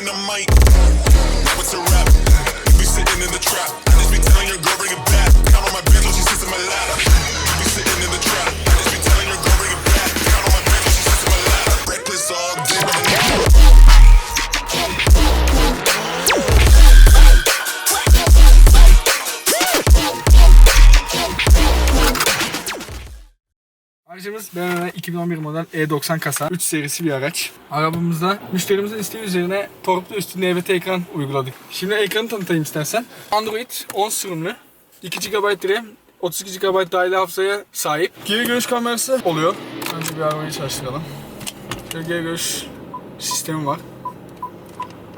dynamite. Aracımız BMW 2011 model E90 kasa 3 serisi bir araç. Arabamızda müşterimizin isteği üzerine torplu üstünde EVT ekran uyguladık. Şimdi ekranı tanıtayım istersen. Android 10 sürümlü. 2 GB RAM, 32 GB dahili hafızaya sahip. Geri görüş kamerası oluyor. Önce bir arabayı çalıştıralım. Şöyle geri görüş sistemi var.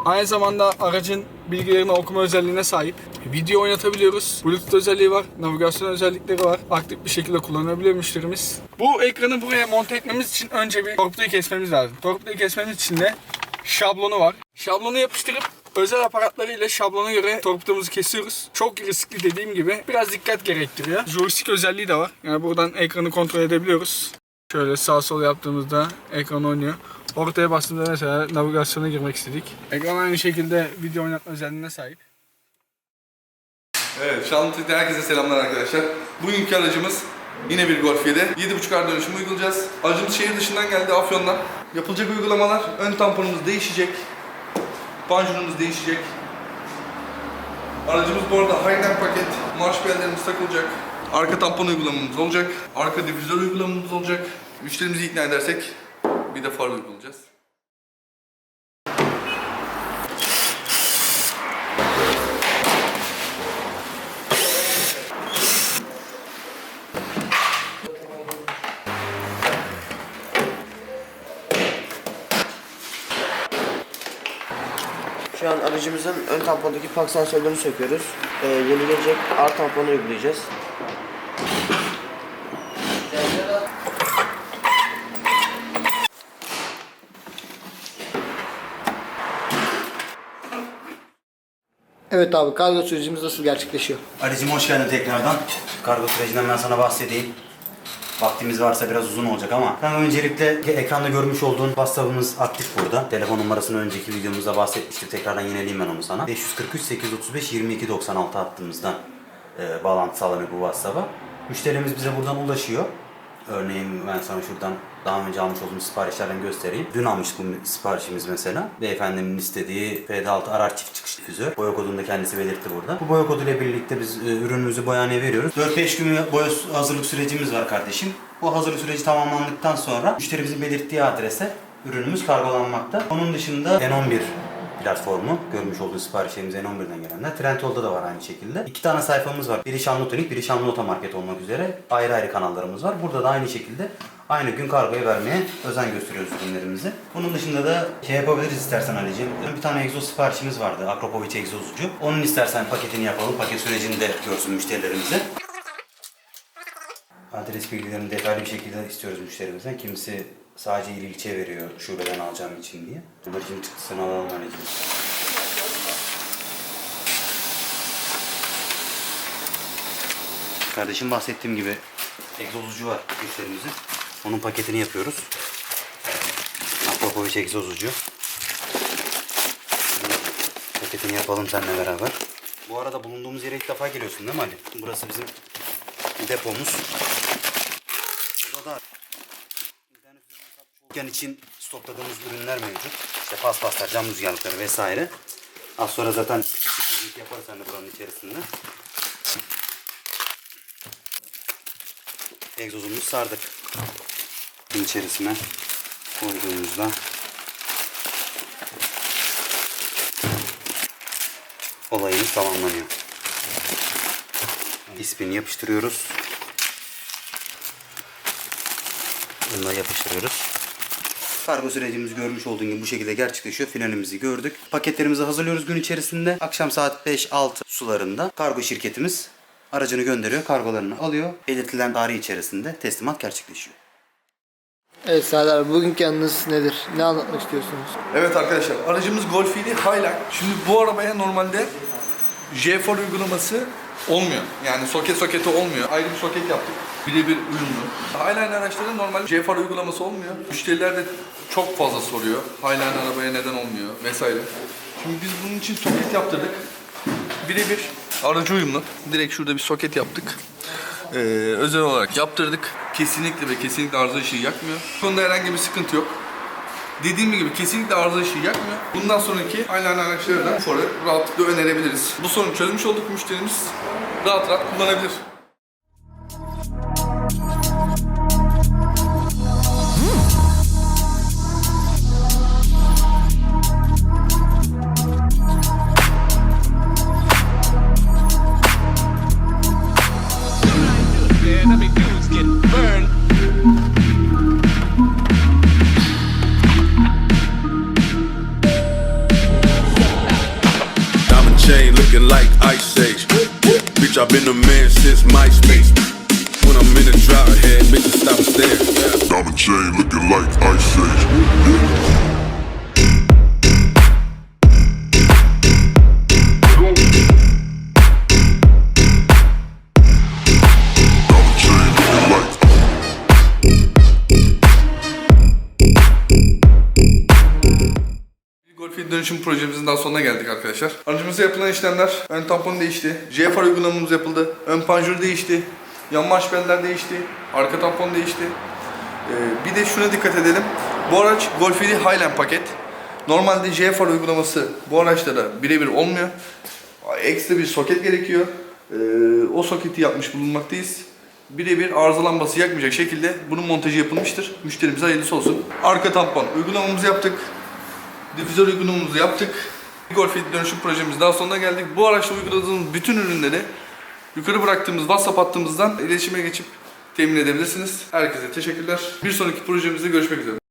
Aynı zamanda aracın bilgilerini okuma özelliğine sahip. Video oynatabiliyoruz. Bluetooth özelliği var. Navigasyon özellikleri var. Aktif bir şekilde kullanabiliyor müşterimiz. Bu ekranı buraya monte etmemiz için önce bir torpidoyu kesmemiz lazım. Torpidoyu kesmemiz için de şablonu var. Şablonu yapıştırıp özel aparatlarıyla şablona göre torpidomuzu kesiyoruz. Çok riskli dediğim gibi biraz dikkat gerektiriyor. Joystick özelliği de var. Yani buradan ekranı kontrol edebiliyoruz. Şöyle sağ sol yaptığımızda ekran oynuyor. Ortaya bastığımızda mesela navigasyona girmek istedik. Ekran aynı şekilde video oynatma özelliğine sahip. Evet, Şanlıurfa'da herkese selamlar arkadaşlar. Bugünkü aracımız yine bir Golf 7. 7.5R dönüşümü uygulayacağız. Aracımız şehir dışından geldi Afyon'dan. Yapılacak uygulamalar, ön tamponumuz değişecek. Panjurumuz değişecek. Aracımız bu arada Highline paket, marş bellerimiz takılacak. Arka tampon uygulamamız olacak. Arka difüzör uygulamamız olacak. Müşterimizi ikna edersek bir de far uygulayacağız. Şu an aracımızın ön tampondaki park sensörlerini söküyoruz. Ee, yeni gelecek R tamponu uygulayacağız. Evet abi kargo sürecimiz nasıl gerçekleşiyor? Ali'cim hoş geldin tekrardan. Kargo sürecinden ben sana bahsedeyim. Vaktimiz varsa biraz uzun olacak ama ben öncelikle ekranda görmüş olduğun WhatsApp'ımız aktif burada. Telefon numarasını önceki videomuzda bahsetmiştim. Tekrardan yineleyeyim ben onu sana. 543 835 22 96 hattımızdan e, bağlantı sağlanıyor bu WhatsApp'a. Müşterimiz bize buradan ulaşıyor. Örneğin ben sana şuradan daha önce almış olduğum siparişlerden göstereyim. Dün almıştık bu siparişimiz mesela. Beyefendimin istediği PD6 araç çift çıkış difüzör. Boya kodunu da kendisi belirtti burada. Bu boya koduyla birlikte biz e, ürünümüzü boyaneye veriyoruz. 4-5 gün boya hazırlık sürecimiz var kardeşim. Bu hazırlık süreci tamamlandıktan sonra müşterimizin belirttiği adrese ürünümüz kargolanmakta. Onun dışında N11 platformu. Görmüş olduğunuz siparişlerimiz N11'den gelenler. Trendyol'da da var aynı şekilde. İki tane sayfamız var. Biri Şanlıurfa, biri Şanlı Otomarket olmak üzere. Ayrı ayrı kanallarımız var. Burada da aynı şekilde aynı gün kargoya vermeye özen gösteriyoruz ürünlerimizi. Bunun dışında da şey yapabiliriz istersen Ali'ciğim. Bir tane egzoz siparişimiz vardı. Akropovic egzozucu. Onun istersen paketini yapalım. Paket sürecini de görsün müşterilerimize. Adres bilgilerini detaylı bir şekilde istiyoruz müşterimizden. Kimisi sadece il ilçe veriyor şubeden alacağım için diye. İçin çıktısını alalım anneciğim. Kardeşim bahsettiğim gibi egzozucu var müşterimizin. Onun paketini yapıyoruz. Akvapovic egzozucu. Paketini yapalım seninle beraber. Bu arada bulunduğumuz yere ilk defa geliyorsun değil mi Ali? Burası bizim depomuz. Burada da internet olduğumuz için stokladığımız ürünler mevcut. İşte paspaslar, cam rüzgarlıkları vesaire. Az sonra zaten küçük yaparız de buranın içerisinde. Egzozumuzu sardık. İçerisine koyduğumuzda olayımız tamamlanıyor. İspini yapıştırıyoruz. Bunu da yapıştırıyoruz. Kargo sürecimiz görmüş olduğun gibi bu şekilde gerçekleşiyor. Finalimizi gördük. Paketlerimizi hazırlıyoruz gün içerisinde. Akşam saat 5-6 sularında kargo şirketimiz aracını gönderiyor. Kargolarını alıyor. Belirtilen tarih içerisinde teslimat gerçekleşiyor. Evet Serdar bugünkü yanınız nedir? Ne anlatmak istiyorsunuz? Evet arkadaşlar aracımız Golf 7 Highline. Şimdi bu arabaya normalde J4 uygulaması olmuyor. Yani soket soketi olmuyor. Ayrı bir soket yaptık. Birebir uyumlu. Highline araçlarda normal JFR uygulaması olmuyor. Müşteriler de çok fazla soruyor. Highline arabaya neden olmuyor vesaire. Şimdi biz bunun için soket yaptırdık. Birebir aracı uyumlu. Direkt şurada bir soket yaptık. Ee, özel olarak yaptırdık. Kesinlikle ve kesinlikle arıza ışığı yakmıyor. Bu konuda herhangi bir sıkıntı yok. Dediğim gibi kesinlikle arıza ışığı yakmıyor. Bundan sonraki aynen araçları da rahatlıkla önerebiliriz. Bu sorunu çözmüş olduk müşterimiz rahat rahat kullanabilir. I've been a man since MySpace. When I'm in the drought head, bitches Dönüşüm projemizin daha sonuna geldik arkadaşlar. Aracımıza yapılan işlemler, ön tampon değişti, JFR uygulamamız yapıldı, ön panjur değişti, yan marşbeller değişti, arka tampon değişti. Ee, bir de şuna dikkat edelim. Bu araç Golf 7 Highland paket. Normalde JFR uygulaması bu araçlara birebir olmuyor. Ekstra bir soket gerekiyor. Ee, o soketi yapmış bulunmaktayız. Birebir arıza lambası yakmayacak şekilde bunun montajı yapılmıştır. Müşterimize hayırlısı olsun. Arka tampon uygulamamızı yaptık. Difüzör uygulamamızı yaptık. Golf 7 dönüşüm projemiz daha sonuna geldik. Bu araçta uyguladığımız bütün ürünleri yukarı bıraktığımız WhatsApp hattımızdan iletişime geçip temin edebilirsiniz. Herkese teşekkürler. Bir sonraki projemizde görüşmek üzere.